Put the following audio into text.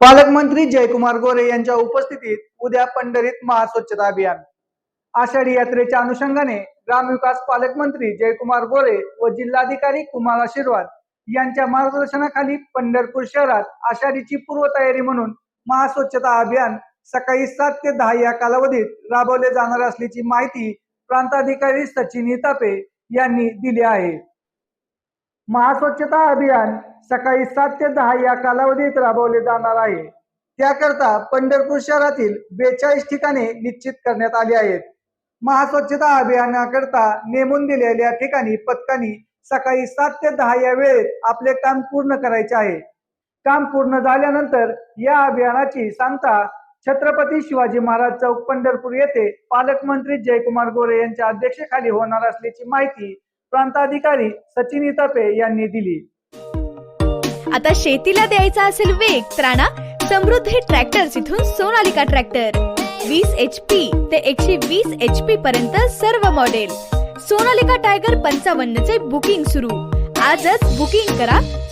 पालकमंत्री जयकुमार गोरे यांच्या उपस्थितीत उद्या पंढरीत महास्वच्छता अभियान. आषाढी यात्रेच्या अनुषंगाने ग्रामविकास पालकमंत्री जयकुमार गोरे व जिल्हाधिकारी कुमार आशीर्वाद यांच्या मार्गदर्शनाखाली पंढरपूर शहरात आषाढीची पूर्वतयारी म्हणून महास्वच्छता अभियान सकाळी सात ते दहा या कालावधीत राबवले जाणार असल्याची माहिती प्रांताधिकारी सचिन हितापे यांनी दिली आहे. महास्वच्छता अभियान सकाळी सात ते दहा या कालावधीत राबवले जाणार आहे. त्याकरता पंढरपूर शहरातील बेचाळीस ठिकाणे निश्चित करण्यात आली आहेत. महास्वच्छता अभियानाकरता नेमून दिलेल्या ठिकाणी पथकांनी सकाळी सात ते दहा या वेळेत आपले काम पूर्ण करायचे आहे. काम पूर्ण झाल्यानंतर या अभियानाची सांगता छत्रपती शिवाजी महाराज चौक पंढरपूर येथे पालकमंत्री जयकुमार गोरे यांच्या अध्यक्षतेखाली होणार असल्याची माहिती प्रांताधिकारी सचिन इतापे यांनी दिली. आता शेतीला द्यायचा असेल वेग त्राणा समृद्धी ट्रॅक्टर इथून सोनालिका ट्रॅक्टर. वीस एच पी ते एकशे वीस एच पी पर्यंत सर्व मॉडेल सोनालिका टायगर पंचावन्न चे बुकिंग सुरू. आजच बुकिंग करा